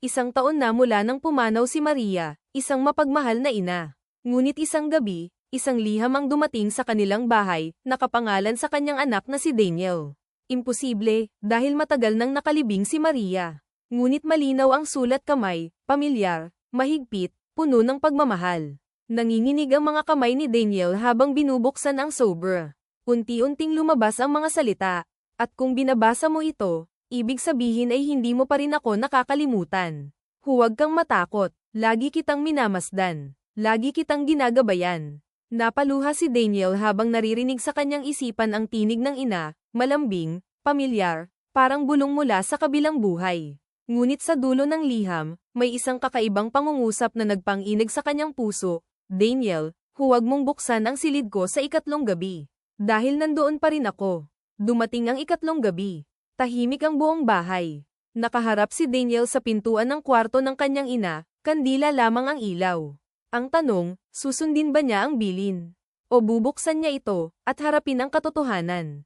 Isang taon na mula nang pumanaw si Maria, isang mapagmahal na ina. Ngunit isang gabi, isang liham ang dumating sa kanilang bahay, nakapangalan sa kanyang anak na si Daniel. Imposible, dahil matagal nang nakalibing si Maria. Ngunit malinaw ang sulat kamay, pamilyar, mahigpit, puno ng pagmamahal. Nanginginig ang mga kamay ni Daniel habang binubuksan ang sobra. Unti-unting lumabas ang mga salita, at kung binabasa mo ito, ibig sabihin ay hindi mo pa rin ako nakakalimutan. Huwag kang matakot, lagi kitang minamasdan, lagi kitang ginagabayan. Napaluha si Daniel habang naririnig sa kanyang isipan ang tinig ng ina, malambing, pamilyar, parang bulong mula sa kabilang buhay. Ngunit sa dulo ng liham, may isang kakaibang pangungusap na nagpanginig sa kanyang puso, Daniel, huwag mong buksan ang silid ko sa ikatlong gabi. Dahil nandoon pa rin ako. Dumating ang ikatlong gabi. Tahimik ang buong bahay. Nakaharap si Daniel sa pintuan ng kwarto ng kanyang ina, kandila lamang ang ilaw. Ang tanong, susundin ba niya ang bilin? O bubuksan niya ito, at harapin ang katotohanan?